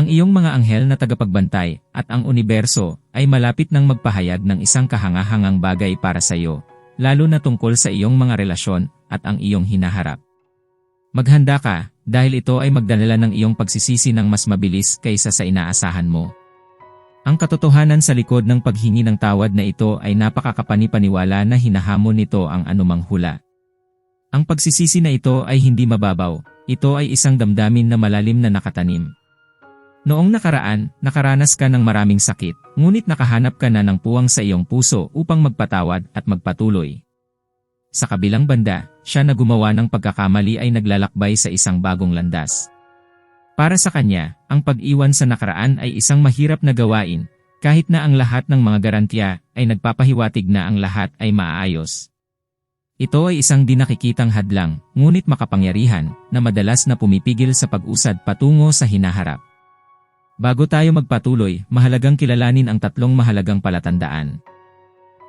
Ang iyong mga anghel na tagapagbantay at ang universo ay malapit ng magpahayag ng isang kahangahangang bagay para sa iyo, lalo na tungkol sa iyong mga relasyon at ang iyong hinaharap. Maghanda ka, dahil ito ay magdadala ng iyong pagsisisi ng mas mabilis kaysa sa inaasahan mo. Ang katotohanan sa likod ng paghingi ng tawad na ito ay napakakapanipaniwala na hinahamon nito ang anumang hula. Ang pagsisisi na ito ay hindi mababaw, ito ay isang damdamin na malalim na nakatanim. Noong nakaraan, nakaranas ka ng maraming sakit, ngunit nakahanap ka na ng puwang sa iyong puso upang magpatawad at magpatuloy. Sa kabilang banda, siya na gumawa ng pagkakamali ay naglalakbay sa isang bagong landas. Para sa kanya, ang pag-iwan sa nakaraan ay isang mahirap na gawain, kahit na ang lahat ng mga garantiya ay nagpapahiwatig na ang lahat ay maaayos. Ito ay isang dinakikitang hadlang, ngunit makapangyarihan, na madalas na pumipigil sa pag-usad patungo sa hinaharap. Bago tayo magpatuloy, mahalagang kilalanin ang tatlong mahalagang palatandaan.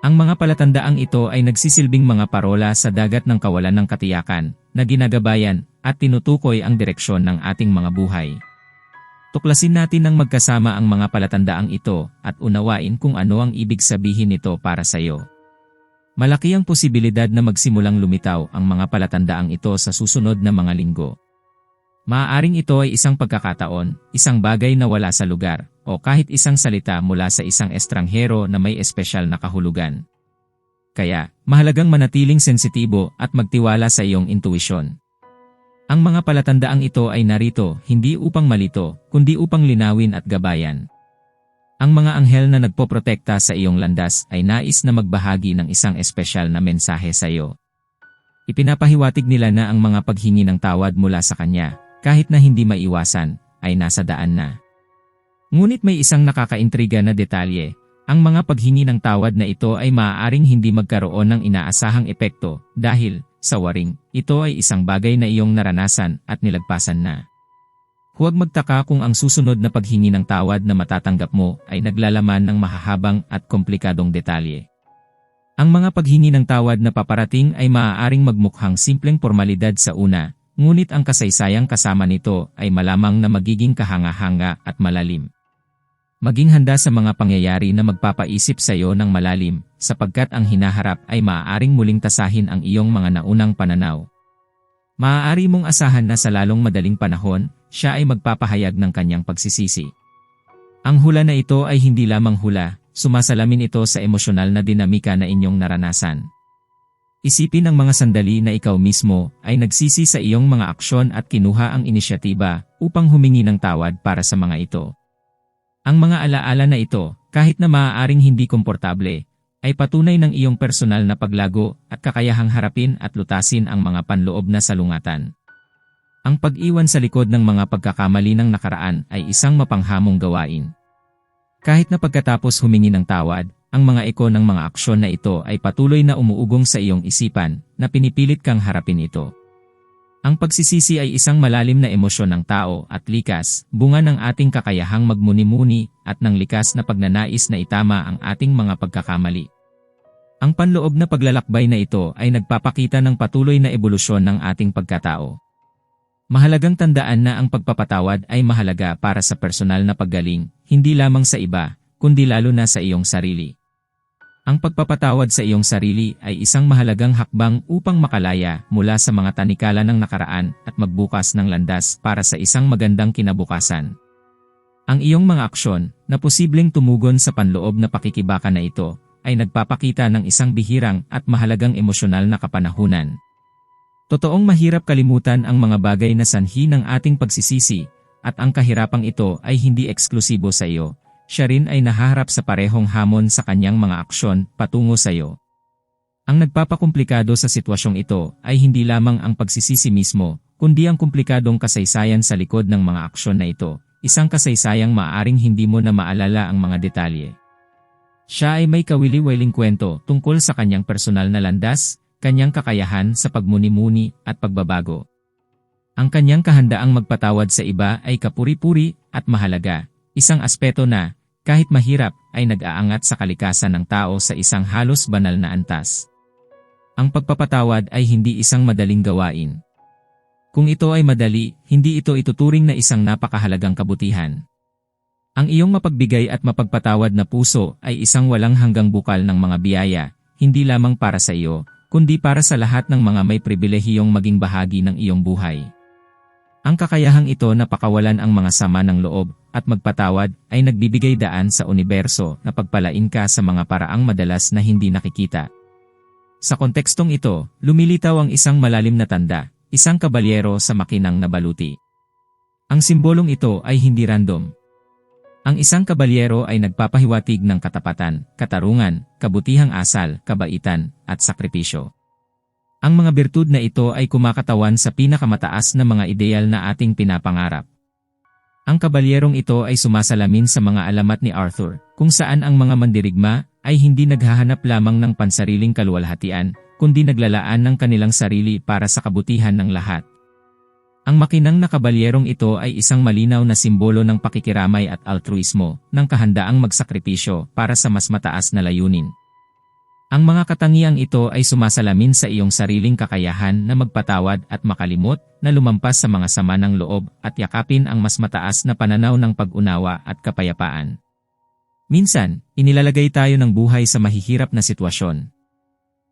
Ang mga palatandaang ito ay nagsisilbing mga parola sa dagat ng kawalan ng katiyakan, na ginagabayan, at tinutukoy ang direksyon ng ating mga buhay. Tuklasin natin ng magkasama ang mga palatandaang ito at unawain kung ano ang ibig sabihin nito para sa iyo. Malaki ang posibilidad na magsimulang lumitaw ang mga palatandaang ito sa susunod na mga linggo. Maaaring ito ay isang pagkakataon, isang bagay na wala sa lugar, o kahit isang salita mula sa isang estranghero na may espesyal na kahulugan. Kaya, mahalagang manatiling sensitibo at magtiwala sa iyong intuisyon. Ang mga palatandaang ito ay narito hindi upang malito, kundi upang linawin at gabayan. Ang mga anghel na nagpoprotekta sa iyong landas ay nais na magbahagi ng isang espesyal na mensahe sa iyo. Ipinapahiwatig nila na ang mga paghingi ng tawad mula sa Kanya kahit na hindi maiwasan, ay nasa daan na. Ngunit may isang nakakaintriga na detalye, ang mga paghingi ng tawad na ito ay maaaring hindi magkaroon ng inaasahang epekto dahil, sa waring, ito ay isang bagay na iyong naranasan at nilagpasan na. Huwag magtaka kung ang susunod na paghingi ng tawad na matatanggap mo ay naglalaman ng mahahabang at komplikadong detalye. Ang mga paghingi ng tawad na paparating ay maaaring magmukhang simpleng formalidad sa una, Ngunit ang kasaysayang kasama nito ay malamang na magiging kahanga-hanga at malalim. Maging handa sa mga pangyayari na magpapaisip sa iyo ng malalim, sapagkat ang hinaharap ay maaaring muling tasahin ang iyong mga naunang pananaw. Maaari mong asahan na sa lalong madaling panahon, siya ay magpapahayag ng kanyang pagsisisi. Ang hula na ito ay hindi lamang hula, sumasalamin ito sa emosyonal na dinamika na inyong naranasan. Isipin ang mga sandali na ikaw mismo ay nagsisi sa iyong mga aksyon at kinuha ang inisyatiba upang humingi ng tawad para sa mga ito. Ang mga alaala na ito, kahit na maaaring hindi komportable, ay patunay ng iyong personal na paglago at kakayahang harapin at lutasin ang mga panloob na salungatan. Ang pag-iwan sa likod ng mga pagkakamali ng nakaraan ay isang mapanghamong gawain. Kahit na pagkatapos humingi ng tawad, ang mga eko ng mga aksyon na ito ay patuloy na umuugong sa iyong isipan na pinipilit kang harapin ito. Ang pagsisisi ay isang malalim na emosyon ng tao at likas, bunga ng ating kakayahang magmuni-muni at ng likas na pagnanais na itama ang ating mga pagkakamali. Ang panloob na paglalakbay na ito ay nagpapakita ng patuloy na ebolusyon ng ating pagkatao. Mahalagang tandaan na ang pagpapatawad ay mahalaga para sa personal na paggaling, hindi lamang sa iba, kundi lalo na sa iyong sarili. Ang pagpapatawad sa iyong sarili ay isang mahalagang hakbang upang makalaya mula sa mga tanikala ng nakaraan at magbukas ng landas para sa isang magandang kinabukasan. Ang iyong mga aksyon, na posibleng tumugon sa panloob na pakikibaka na ito, ay nagpapakita ng isang bihirang at mahalagang emosyonal na kapanahunan. Totoong mahirap kalimutan ang mga bagay na sanhi ng ating pagsisisi, at ang kahirapang ito ay hindi eksklusibo sa iyo, siya rin ay nahaharap sa parehong hamon sa kanyang mga aksyon patungo sa iyo. Ang nagpapakomplikado sa sitwasyong ito ay hindi lamang ang pagsisisi mismo, kundi ang komplikadong kasaysayan sa likod ng mga aksyon na ito, isang kasaysayang maaring hindi mo na maalala ang mga detalye. Siya ay may kawili-wiling kwento tungkol sa kanyang personal na landas, kanyang kakayahan sa pagmuni-muni at pagbabago. Ang kanyang kahandaang magpatawad sa iba ay kapuri-puri at mahalaga, isang aspeto na, kahit mahirap, ay nag-aangat sa kalikasan ng tao sa isang halos banal na antas. Ang pagpapatawad ay hindi isang madaling gawain. Kung ito ay madali, hindi ito ituturing na isang napakahalagang kabutihan. Ang iyong mapagbigay at mapagpatawad na puso ay isang walang hanggang bukal ng mga biyaya, hindi lamang para sa iyo, kundi para sa lahat ng mga may pribilehiyong maging bahagi ng iyong buhay. Ang kakayahang ito na pakawalan ang mga sama ng loob at magpatawad ay nagbibigay daan sa universo na pagpalain ka sa mga paraang madalas na hindi nakikita. Sa kontekstong ito, lumilitaw ang isang malalim na tanda, isang kabalyero sa makinang na baluti. Ang simbolong ito ay hindi random, ang isang kabalyero ay nagpapahiwatig ng katapatan, katarungan, kabutihang asal, kabaitan, at sakripisyo. Ang mga birtud na ito ay kumakatawan sa pinakamataas na mga ideal na ating pinapangarap. Ang kabalyerong ito ay sumasalamin sa mga alamat ni Arthur, kung saan ang mga mandirigma ay hindi naghahanap lamang ng pansariling kaluwalhatian, kundi naglalaan ng kanilang sarili para sa kabutihan ng lahat. Ang makinang na kabalyerong ito ay isang malinaw na simbolo ng pakikiramay at altruismo, ng kahandaang magsakripisyo para sa mas mataas na layunin. Ang mga katangiang ito ay sumasalamin sa iyong sariling kakayahan na magpatawad at makalimot, na lumampas sa mga sama ng loob at yakapin ang mas mataas na pananaw ng pag-unawa at kapayapaan. Minsan, inilalagay tayo ng buhay sa mahihirap na sitwasyon.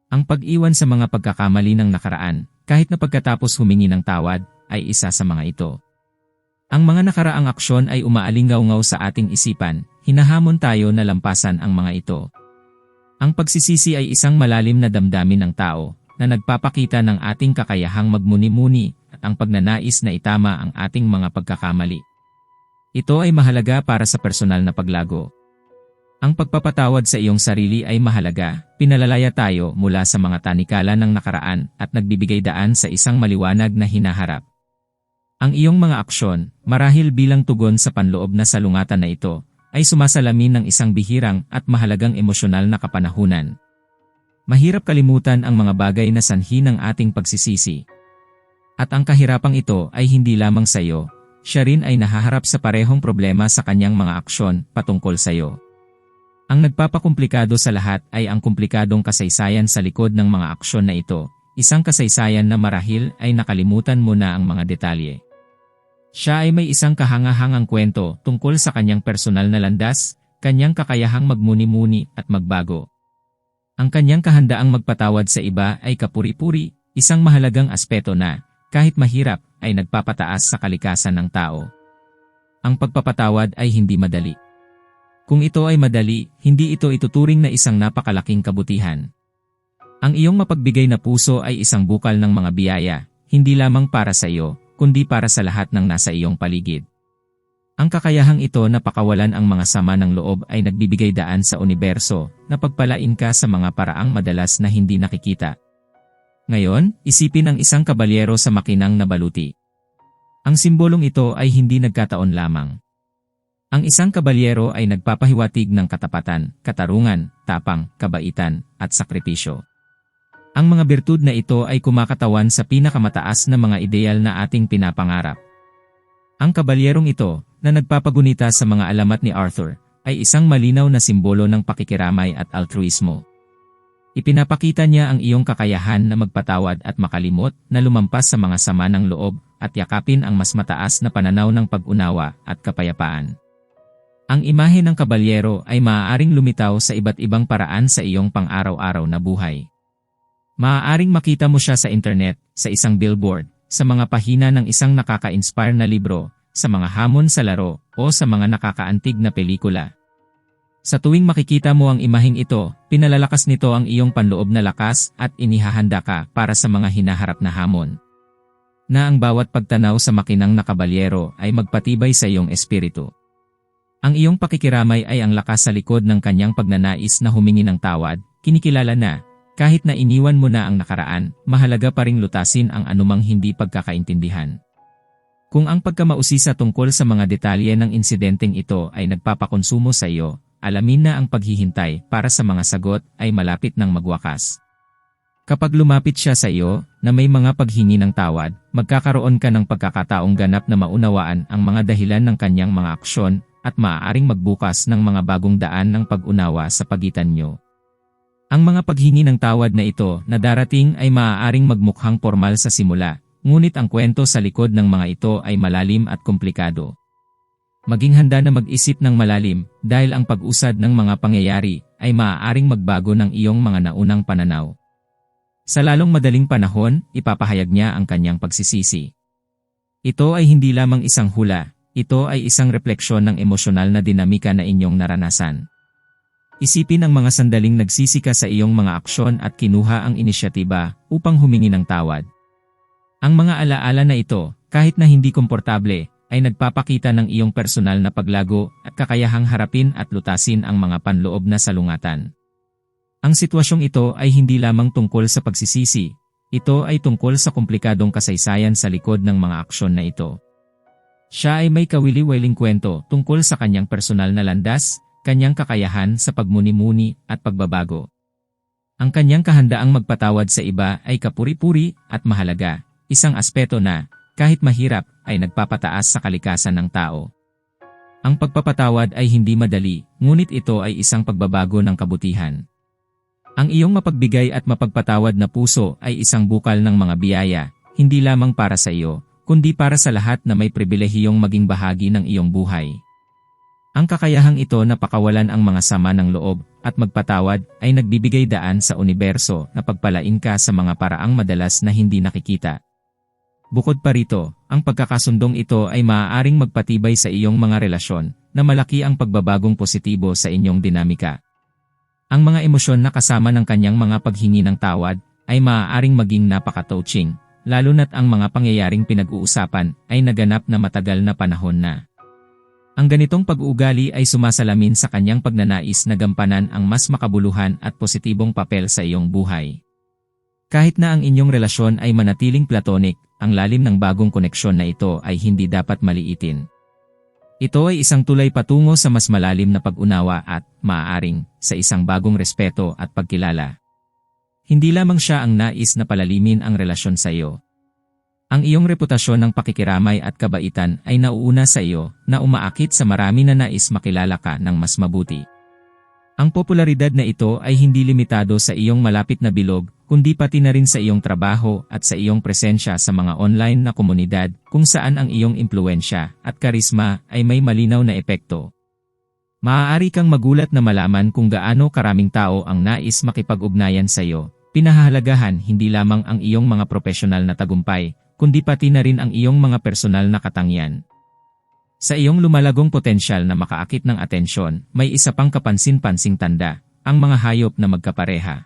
Ang pag-iwan sa mga pagkakamali ng nakaraan, kahit na pagkatapos humingi ng tawad, ay isa sa mga ito. Ang mga nakaraang aksyon ay umaalingaw-ngaw sa ating isipan, hinahamon tayo na lampasan ang mga ito. Ang pagsisisi ay isang malalim na damdamin ng tao, na nagpapakita ng ating kakayahang magmuni-muni at ang pagnanais na itama ang ating mga pagkakamali. Ito ay mahalaga para sa personal na paglago. Ang pagpapatawad sa iyong sarili ay mahalaga, pinalalaya tayo mula sa mga tanikala ng nakaraan at nagbibigay daan sa isang maliwanag na hinaharap. Ang iyong mga aksyon, marahil bilang tugon sa panloob na salungatan na ito, ay sumasalamin ng isang bihirang at mahalagang emosyonal na kapanahunan. Mahirap kalimutan ang mga bagay na sanhi ng ating pagsisisi. At ang kahirapang ito ay hindi lamang sa iyo, siya rin ay nahaharap sa parehong problema sa kanyang mga aksyon patungkol sa iyo. Ang nagpapakomplikado sa lahat ay ang komplikadong kasaysayan sa likod ng mga aksyon na ito, isang kasaysayan na marahil ay nakalimutan mo na ang mga detalye. Siya ay may isang kahangahangang kwento tungkol sa kanyang personal na landas, kanyang kakayahang magmuni-muni at magbago. Ang kanyang kahandaang magpatawad sa iba ay kapuri-puri, isang mahalagang aspeto na, kahit mahirap, ay nagpapataas sa kalikasan ng tao. Ang pagpapatawad ay hindi madali. Kung ito ay madali, hindi ito ituturing na isang napakalaking kabutihan. Ang iyong mapagbigay na puso ay isang bukal ng mga biyaya, hindi lamang para sa iyo, kundi para sa lahat ng nasa iyong paligid. Ang kakayahang ito na pakawalan ang mga sama ng loob ay nagbibigay daan sa universo na pagpalain ka sa mga paraang madalas na hindi nakikita. Ngayon, isipin ang isang kabalyero sa makinang na baluti. Ang simbolong ito ay hindi nagkataon lamang. Ang isang kabalyero ay nagpapahiwatig ng katapatan, katarungan, tapang, kabaitan, at sakripisyo. Ang mga birtud na ito ay kumakatawan sa pinakamataas na mga ideal na ating pinapangarap. Ang kabalyerong ito, na nagpapagunita sa mga alamat ni Arthur, ay isang malinaw na simbolo ng pakikiramay at altruismo. Ipinapakita niya ang iyong kakayahan na magpatawad at makalimot na lumampas sa mga sama ng loob at yakapin ang mas mataas na pananaw ng pag-unawa at kapayapaan. Ang imahe ng kabalyero ay maaaring lumitaw sa iba't ibang paraan sa iyong pang-araw-araw na buhay. Maaaring makita mo siya sa internet, sa isang billboard, sa mga pahina ng isang nakaka-inspire na libro, sa mga hamon sa laro, o sa mga nakakaantig na pelikula. Sa tuwing makikita mo ang imaheng ito, pinalalakas nito ang iyong panloob na lakas at inihahanda ka para sa mga hinaharap na hamon. Na ang bawat pagtanaw sa makinang nakabalyero ay magpatibay sa iyong espiritu. Ang iyong pakikiramay ay ang lakas sa likod ng kanyang pagnanais na humingi ng tawad, kinikilala na, kahit na iniwan mo na ang nakaraan, mahalaga pa ring lutasin ang anumang hindi pagkakaintindihan. Kung ang pagkamausisa tungkol sa mga detalye ng insidenteng ito ay nagpapakonsumo sa iyo, alamin na ang paghihintay para sa mga sagot ay malapit ng magwakas. Kapag lumapit siya sa iyo, na may mga paghingi ng tawad, magkakaroon ka ng pagkakataong ganap na maunawaan ang mga dahilan ng kanyang mga aksyon at maaaring magbukas ng mga bagong daan ng pag-unawa sa pagitan nyo. Ang mga paghingi ng tawad na ito na darating ay maaaring magmukhang formal sa simula, ngunit ang kwento sa likod ng mga ito ay malalim at komplikado. Maging handa na mag-isip ng malalim dahil ang pag-usad ng mga pangyayari ay maaaring magbago ng iyong mga naunang pananaw. Sa lalong madaling panahon, ipapahayag niya ang kanyang pagsisisi. Ito ay hindi lamang isang hula, ito ay isang refleksyon ng emosyonal na dinamika na inyong naranasan. Isipin ang mga sandaling nagsisika sa iyong mga aksyon at kinuha ang inisyatiba upang humingi ng tawad. Ang mga alaala na ito, kahit na hindi komportable, ay nagpapakita ng iyong personal na paglago at kakayahang harapin at lutasin ang mga panloob na salungatan. Ang sitwasyong ito ay hindi lamang tungkol sa pagsisisi, ito ay tungkol sa komplikadong kasaysayan sa likod ng mga aksyon na ito. Siya ay may kawili-wiling kwento tungkol sa kanyang personal na landas, kanyang kakayahan sa pagmuni-muni at pagbabago. Ang kanyang kahandaang magpatawad sa iba ay kapuri-puri at mahalaga, isang aspeto na, kahit mahirap, ay nagpapataas sa kalikasan ng tao. Ang pagpapatawad ay hindi madali, ngunit ito ay isang pagbabago ng kabutihan. Ang iyong mapagbigay at mapagpatawad na puso ay isang bukal ng mga biyaya, hindi lamang para sa iyo, kundi para sa lahat na may pribilehiyong maging bahagi ng iyong buhay. Ang kakayahang ito na pakawalan ang mga sama ng loob at magpatawad ay nagbibigay daan sa universo na pagpalain ka sa mga paraang madalas na hindi nakikita. Bukod pa rito, ang pagkakasundong ito ay maaaring magpatibay sa iyong mga relasyon na malaki ang pagbabagong positibo sa inyong dinamika. Ang mga emosyon na kasama ng kanyang mga paghingi ng tawad ay maaaring maging napaka-touching lalo na't ang mga pangyayaring pinag-uusapan ay naganap na matagal na panahon na. Ang ganitong pag-uugali ay sumasalamin sa kanyang pagnanais na gampanan ang mas makabuluhan at positibong papel sa iyong buhay. Kahit na ang inyong relasyon ay manatiling platonic, ang lalim ng bagong koneksyon na ito ay hindi dapat maliitin. Ito ay isang tulay patungo sa mas malalim na pag-unawa at, maaaring, sa isang bagong respeto at pagkilala. Hindi lamang siya ang nais na palalimin ang relasyon sa iyo. Ang iyong reputasyon ng pakikiramay at kabaitan ay nauuna sa iyo na umaakit sa marami na nais makilala ka ng mas mabuti. Ang popularidad na ito ay hindi limitado sa iyong malapit na bilog, kundi pati na rin sa iyong trabaho at sa iyong presensya sa mga online na komunidad kung saan ang iyong impluensya at karisma ay may malinaw na epekto. Maaari kang magulat na malaman kung gaano karaming tao ang nais makipag-ugnayan sa iyo Pinahahalagahan hindi lamang ang iyong mga profesional na tagumpay, kundi pati na rin ang iyong mga personal na katangyan. Sa iyong lumalagong potensyal na makaakit ng atensyon, may isa pang kapansin-pansing tanda, ang mga hayop na magkapareha.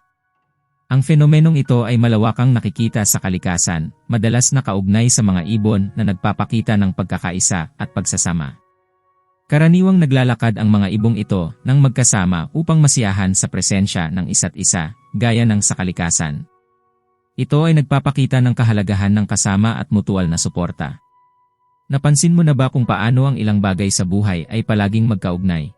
Ang fenomenong ito ay malawakang nakikita sa kalikasan, madalas nakaugnay sa mga ibon na nagpapakita ng pagkakaisa at pagsasama. Karaniwang naglalakad ang mga ibong ito nang magkasama upang masiyahan sa presensya ng isa't isa, gaya ng sa kalikasan. Ito ay nagpapakita ng kahalagahan ng kasama at mutual na suporta. Napansin mo na ba kung paano ang ilang bagay sa buhay ay palaging magkaugnay?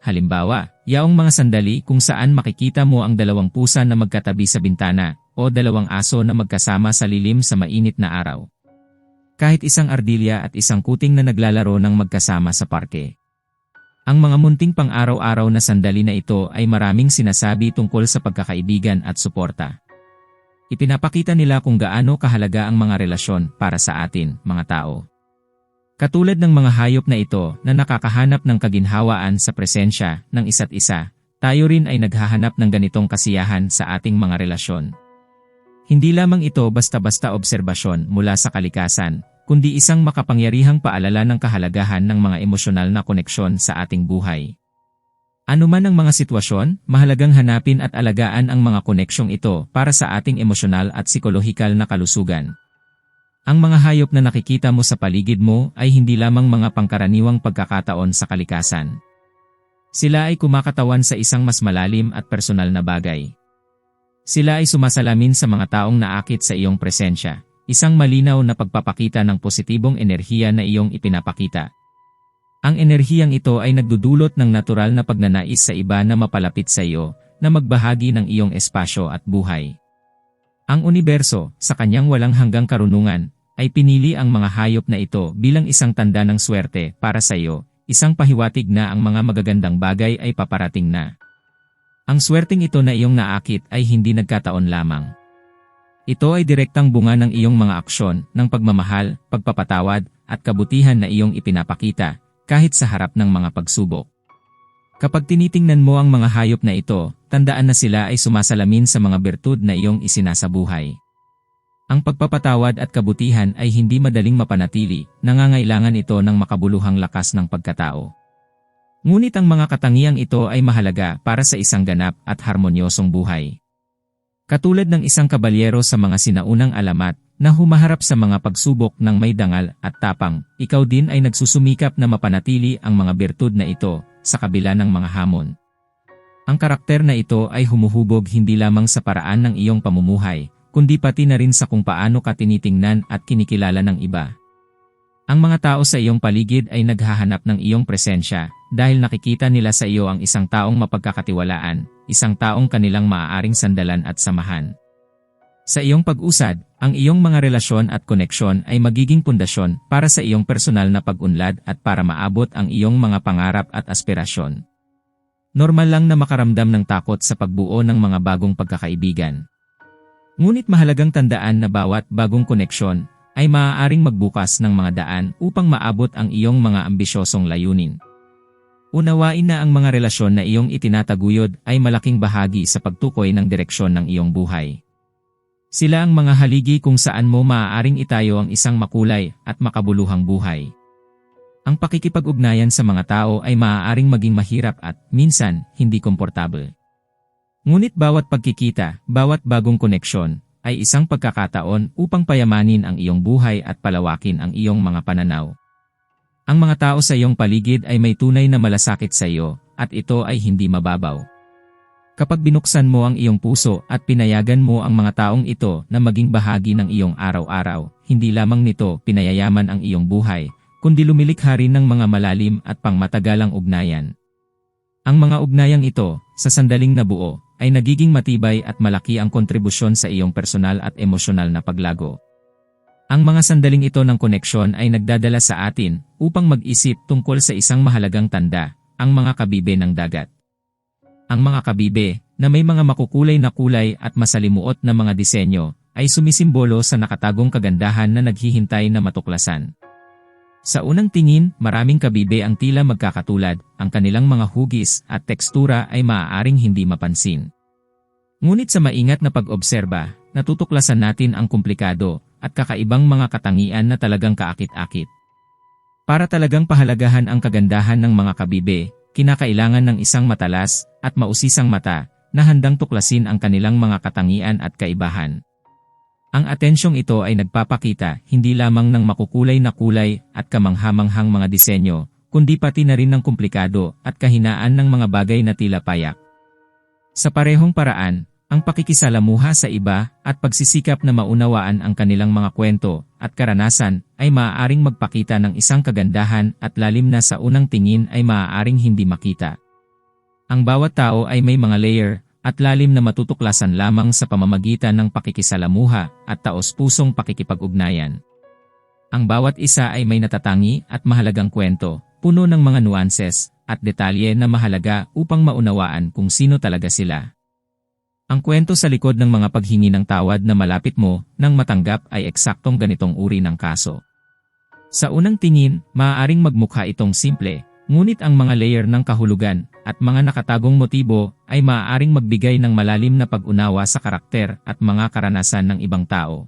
Halimbawa, yaong mga sandali kung saan makikita mo ang dalawang pusa na magkatabi sa bintana o dalawang aso na magkasama sa lilim sa mainit na araw kahit isang ardilya at isang kuting na naglalaro ng magkasama sa parke. Ang mga munting pang-araw-araw na sandali na ito ay maraming sinasabi tungkol sa pagkakaibigan at suporta. Ipinapakita nila kung gaano kahalaga ang mga relasyon para sa atin, mga tao. Katulad ng mga hayop na ito na nakakahanap ng kaginhawaan sa presensya ng isa't isa, tayo rin ay naghahanap ng ganitong kasiyahan sa ating mga relasyon. Hindi lamang ito basta-basta obserbasyon mula sa kalikasan, kundi isang makapangyarihang paalala ng kahalagahan ng mga emosyonal na koneksyon sa ating buhay. Ano man ang mga sitwasyon, mahalagang hanapin at alagaan ang mga koneksyong ito para sa ating emosyonal at psikolohikal na kalusugan. Ang mga hayop na nakikita mo sa paligid mo ay hindi lamang mga pangkaraniwang pagkakataon sa kalikasan. Sila ay kumakatawan sa isang mas malalim at personal na bagay. Sila ay sumasalamin sa mga taong naakit sa iyong presensya, isang malinaw na pagpapakita ng positibong enerhiya na iyong ipinapakita. Ang enerhiyang ito ay nagdudulot ng natural na pagnanais sa iba na mapalapit sa iyo, na magbahagi ng iyong espasyo at buhay. Ang universo, sa kanyang walang hanggang karunungan, ay pinili ang mga hayop na ito bilang isang tanda ng swerte para sa iyo, isang pahiwatig na ang mga magagandang bagay ay paparating na. Ang swerteng ito na iyong naakit ay hindi nagkataon lamang. Ito ay direktang bunga ng iyong mga aksyon, ng pagmamahal, pagpapatawad, at kabutihan na iyong ipinapakita, kahit sa harap ng mga pagsubok. Kapag tinitingnan mo ang mga hayop na ito, tandaan na sila ay sumasalamin sa mga bertud na iyong isinasabuhay. Ang pagpapatawad at kabutihan ay hindi madaling mapanatili, nangangailangan ito ng makabuluhang lakas ng pagkatao. Ngunit ang mga katangiang ito ay mahalaga para sa isang ganap at harmonyosong buhay. Katulad ng isang kabalyero sa mga sinaunang alamat, na humaharap sa mga pagsubok ng may dangal at tapang, ikaw din ay nagsusumikap na mapanatili ang mga bertud na ito, sa kabila ng mga hamon. Ang karakter na ito ay humuhubog hindi lamang sa paraan ng iyong pamumuhay, kundi pati na rin sa kung paano ka tinitingnan at kinikilala ng iba. Ang mga tao sa iyong paligid ay naghahanap ng iyong presensya dahil nakikita nila sa iyo ang isang taong mapagkakatiwalaan, isang taong kanilang maaaring sandalan at samahan. Sa iyong pag-usad, ang iyong mga relasyon at koneksyon ay magiging pundasyon para sa iyong personal na pag-unlad at para maabot ang iyong mga pangarap at aspirasyon. Normal lang na makaramdam ng takot sa pagbuo ng mga bagong pagkakaibigan. Ngunit mahalagang tandaan na bawat bagong koneksyon ay maaaring magbukas ng mga daan upang maabot ang iyong mga ambisyosong layunin. Unawain na ang mga relasyon na iyong itinataguyod ay malaking bahagi sa pagtukoy ng direksyon ng iyong buhay. Sila ang mga haligi kung saan mo maaaring itayo ang isang makulay at makabuluhang buhay. Ang pakikipag-ugnayan sa mga tao ay maaaring maging mahirap at, minsan, hindi komportable. Ngunit bawat pagkikita, bawat bagong koneksyon, ay isang pagkakataon upang payamanin ang iyong buhay at palawakin ang iyong mga pananaw. Ang mga tao sa iyong paligid ay may tunay na malasakit sa iyo, at ito ay hindi mababaw. Kapag binuksan mo ang iyong puso at pinayagan mo ang mga taong ito na maging bahagi ng iyong araw-araw, hindi lamang nito pinayayaman ang iyong buhay, kundi lumilikha rin ng mga malalim at pangmatagalang ugnayan. Ang mga ugnayang ito, sa sandaling nabuo, ay nagiging matibay at malaki ang kontribusyon sa iyong personal at emosyonal na paglago. Ang mga sandaling ito ng koneksyon ay nagdadala sa atin upang mag-isip tungkol sa isang mahalagang tanda, ang mga kabibe ng dagat. Ang mga kabibe, na may mga makukulay na kulay at masalimuot na mga disenyo, ay sumisimbolo sa nakatagong kagandahan na naghihintay na matuklasan. Sa unang tingin, maraming kabibe ang tila magkakatulad, ang kanilang mga hugis at tekstura ay maaaring hindi mapansin. Ngunit sa maingat na pag-obserba, natutuklasan natin ang komplikado at kakaibang mga katangian na talagang kaakit-akit. Para talagang pahalagahan ang kagandahan ng mga kabibe, kinakailangan ng isang matalas at mausisang mata na handang tuklasin ang kanilang mga katangian at kaibahan. Ang atensyong ito ay nagpapakita hindi lamang ng makukulay na kulay at kamanghamanghang mga disenyo, kundi pati na rin ng komplikado at kahinaan ng mga bagay na tila payak. Sa parehong paraan, ang pakikisalamuha sa iba at pagsisikap na maunawaan ang kanilang mga kwento at karanasan ay maaaring magpakita ng isang kagandahan at lalim na sa unang tingin ay maaaring hindi makita. Ang bawat tao ay may mga layer at lalim na matutuklasan lamang sa pamamagitan ng pakikisalamuha at taos-pusong pakikipag-ugnayan. Ang bawat isa ay may natatangi at mahalagang kwento, puno ng mga nuances at detalye na mahalaga upang maunawaan kung sino talaga sila. Ang kwento sa likod ng mga paghingi ng tawad na malapit mo nang matanggap ay eksaktong ganitong uri ng kaso. Sa unang tingin, maaaring magmukha itong simple, ngunit ang mga layer ng kahulugan at mga nakatagong motibo ay maaaring magbigay ng malalim na pag-unawa sa karakter at mga karanasan ng ibang tao.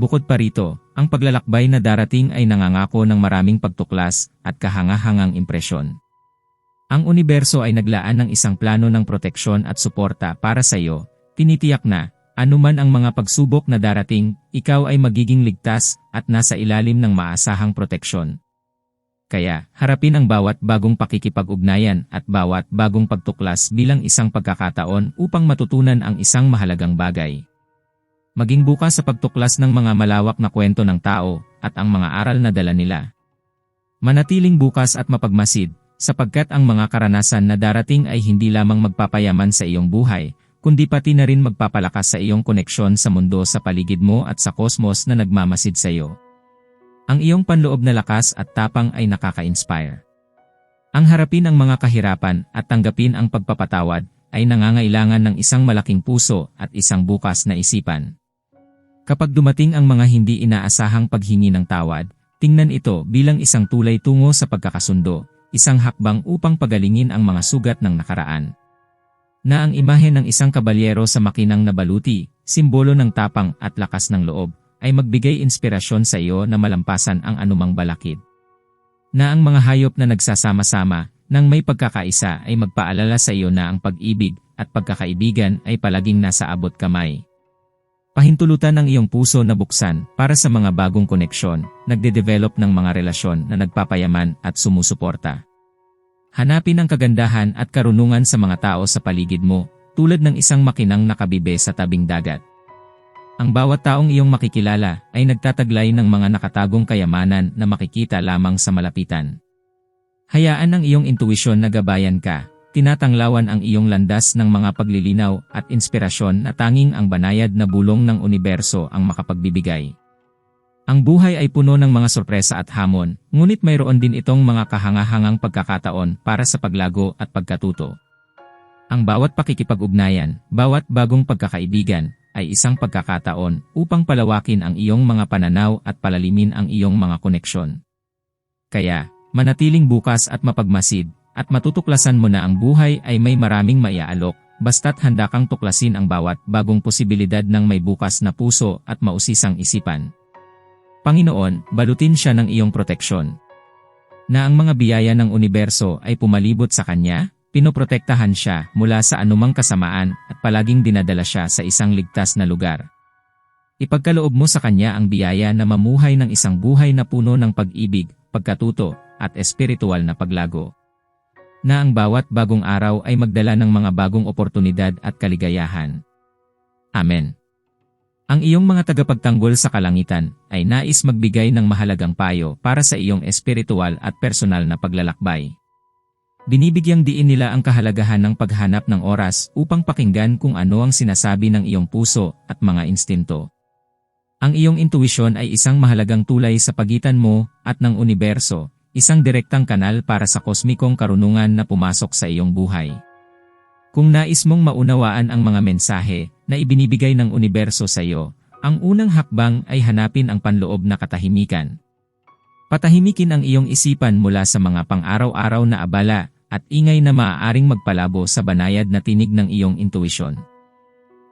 Bukod pa rito, ang paglalakbay na darating ay nangangako ng maraming pagtuklas at kahangahangang impresyon. Ang universo ay naglaan ng isang plano ng proteksyon at suporta para sa iyo, tinitiyak na, anuman ang mga pagsubok na darating, ikaw ay magiging ligtas at nasa ilalim ng maasahang proteksyon. Kaya, harapin ang bawat bagong pakikipag-ugnayan at bawat bagong pagtuklas bilang isang pagkakataon upang matutunan ang isang mahalagang bagay. Maging bukas sa pagtuklas ng mga malawak na kwento ng tao at ang mga aral na dala nila. Manatiling bukas at mapagmasid, sapagkat ang mga karanasan na darating ay hindi lamang magpapayaman sa iyong buhay, kundi pati na rin magpapalakas sa iyong koneksyon sa mundo sa paligid mo at sa kosmos na nagmamasid sa iyo. Ang iyong panloob na lakas at tapang ay nakaka-inspire. Ang harapin ang mga kahirapan at tanggapin ang pagpapatawad ay nangangailangan ng isang malaking puso at isang bukas na isipan. Kapag dumating ang mga hindi inaasahang paghingi ng tawad, Tingnan ito bilang isang tulay tungo sa pagkakasundo, isang hakbang upang pagalingin ang mga sugat ng nakaraan. Na ang imahe ng isang kabalyero sa makinang nabaluti, simbolo ng tapang at lakas ng loob, ay magbigay inspirasyon sa iyo na malampasan ang anumang balakid. Na ang mga hayop na nagsasama-sama, nang may pagkakaisa ay magpaalala sa iyo na ang pag-ibig at pagkakaibigan ay palaging nasa abot kamay. Pahintulutan ang iyong puso na buksan para sa mga bagong koneksyon, nagde-develop ng mga relasyon na nagpapayaman at sumusuporta. Hanapin ang kagandahan at karunungan sa mga tao sa paligid mo, tulad ng isang makinang nakabibe sa tabing dagat. Ang bawat taong iyong makikilala ay nagtataglay ng mga nakatagong kayamanan na makikita lamang sa malapitan. Hayaan ang iyong intuisyon na gabayan ka tinatanglawan ang iyong landas ng mga paglilinaw at inspirasyon na tanging ang banayad na bulong ng universo ang makapagbibigay. Ang buhay ay puno ng mga sorpresa at hamon, ngunit mayroon din itong mga kahangahangang pagkakataon para sa paglago at pagkatuto. Ang bawat pakikipag-ugnayan, bawat bagong pagkakaibigan, ay isang pagkakataon upang palawakin ang iyong mga pananaw at palalimin ang iyong mga koneksyon. Kaya, manatiling bukas at mapagmasid, at matutuklasan mo na ang buhay ay may maraming maiaalok, basta't handa kang tuklasin ang bawat bagong posibilidad ng may bukas na puso at mausisang isipan. Panginoon, balutin siya ng iyong proteksyon. Na ang mga biyaya ng universo ay pumalibot sa kanya, pinoprotektahan siya mula sa anumang kasamaan at palaging dinadala siya sa isang ligtas na lugar. Ipagkaloob mo sa kanya ang biyaya na mamuhay ng isang buhay na puno ng pag-ibig, pagkatuto, at espiritual na paglago na ang bawat bagong araw ay magdala ng mga bagong oportunidad at kaligayahan. Amen. Ang iyong mga tagapagtanggol sa kalangitan ay nais magbigay ng mahalagang payo para sa iyong espiritual at personal na paglalakbay. Binibigyang diin nila ang kahalagahan ng paghanap ng oras upang pakinggan kung ano ang sinasabi ng iyong puso at mga instinto. Ang iyong intuisyon ay isang mahalagang tulay sa pagitan mo at ng universo isang direktang kanal para sa kosmikong karunungan na pumasok sa iyong buhay. Kung nais mong maunawaan ang mga mensahe na ibinibigay ng universo sa iyo, ang unang hakbang ay hanapin ang panloob na katahimikan. Patahimikin ang iyong isipan mula sa mga pang-araw-araw na abala at ingay na maaaring magpalabo sa banayad na tinig ng iyong intuisyon.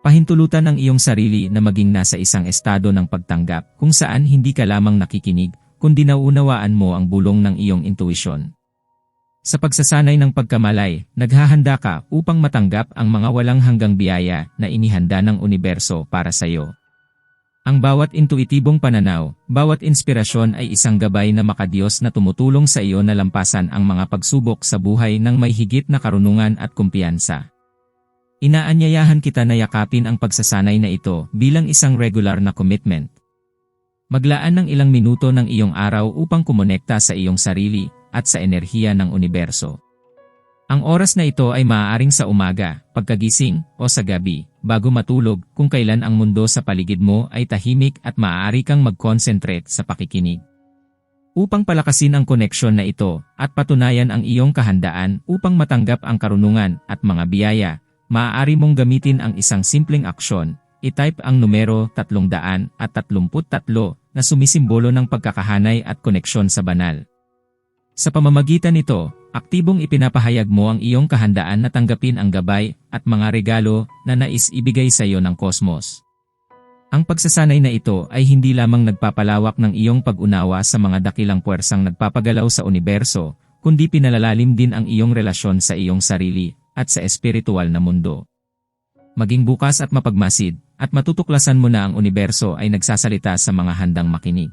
Pahintulutan ang iyong sarili na maging nasa isang estado ng pagtanggap kung saan hindi ka lamang nakikinig kundi naunawaan mo ang bulong ng iyong intuisyon. Sa pagsasanay ng pagkamalay, naghahanda ka upang matanggap ang mga walang hanggang biyaya na inihanda ng universo para sa iyo. Ang bawat intuitibong pananaw, bawat inspirasyon ay isang gabay na makadiyos na tumutulong sa iyo na lampasan ang mga pagsubok sa buhay ng may higit na karunungan at kumpiyansa. Inaanyayahan kita na yakapin ang pagsasanay na ito bilang isang regular na commitment Maglaan ng ilang minuto ng iyong araw upang kumonekta sa iyong sarili at sa enerhiya ng universo. Ang oras na ito ay maaaring sa umaga, pagkagising, o sa gabi, bago matulog kung kailan ang mundo sa paligid mo ay tahimik at maaari kang mag-concentrate sa pakikinig. Upang palakasin ang koneksyon na ito at patunayan ang iyong kahandaan upang matanggap ang karunungan at mga biyaya, maaari mong gamitin ang isang simpleng aksyon I-type ang numero 333 na sumisimbolo ng pagkakahanay at koneksyon sa banal. Sa pamamagitan nito, aktibong ipinapahayag mo ang iyong kahandaan na tanggapin ang gabay at mga regalo na nais ibigay sa iyo ng kosmos. Ang pagsasanay na ito ay hindi lamang nagpapalawak ng iyong pag-unawa sa mga dakilang puwersang nagpapagalaw sa universo, kundi pinalalalim din ang iyong relasyon sa iyong sarili at sa espiritual na mundo. Maging bukas at mapagmasid, at matutuklasan mo na ang universo ay nagsasalita sa mga handang makinig.